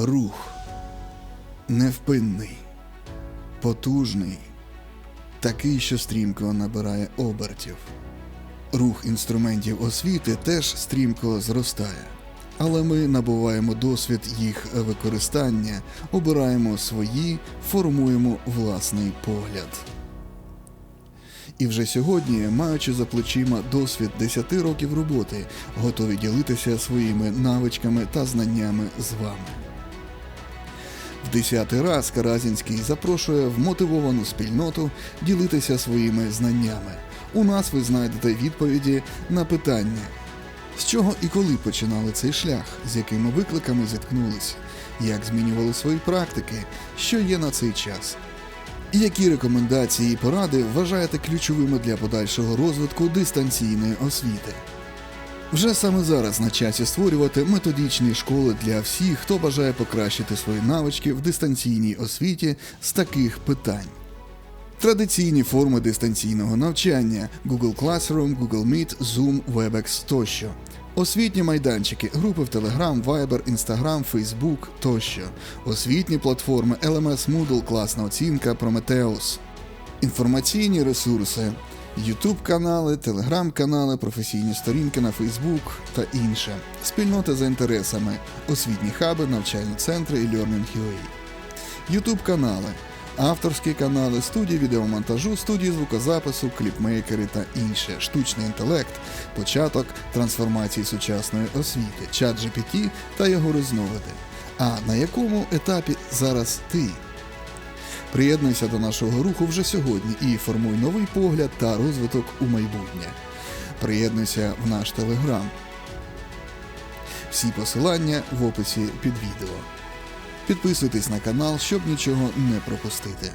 Рух невпинний, потужний, такий, що стрімко набирає обертів. Рух інструментів освіти теж стрімко зростає, але ми набуваємо досвід їх використання, обираємо свої, формуємо власний погляд. І вже сьогодні, маючи за плечима досвід 10 років роботи, готові ділитися своїми навичками та знаннями з вами. Десятий раз Каразінський запрошує вмотивовану спільноту ділитися своїми знаннями. У нас ви знайдете відповіді на питання, з чого і коли починали цей шлях, з якими викликами зіткнулися, як змінювали свої практики, що є на цей час. І які рекомендації і поради вважаєте ключовими для подальшого розвитку дистанційної освіти? Вже саме зараз на часі створювати методичні школи для всіх, хто бажає покращити свої навички в дистанційній освіті з таких питань. Традиційні форми дистанційного навчання Google Classroom, Google Meet, Zoom, WebEx тощо. Освітні майданчики, групи в Telegram, Viber, Instagram, Facebook тощо. Освітні платформи LMS Moodle, класна оцінка, Prometheus. Інформаційні ресурси, YouTube канали, Telegram канали, професійні сторінки на Facebook та інше. Спільноти за інтересами, освітні хаби, навчальні центри і Learning.ua. YouTube канали, авторські канали, студії відеомонтажу, студії звукозапису, кліпмейкери та інше, штучний інтелект, початок трансформації сучасної освіти, чат GPT та його різновиди. А на якому етапі зараз ти? Приєднуйся до нашого руху вже сьогодні і формуй новий погляд та розвиток у майбутнє. Приєднуйся в наш телеграм. Всі посилання в описі під відео. Підписуйтесь на канал, щоб нічого не пропустити.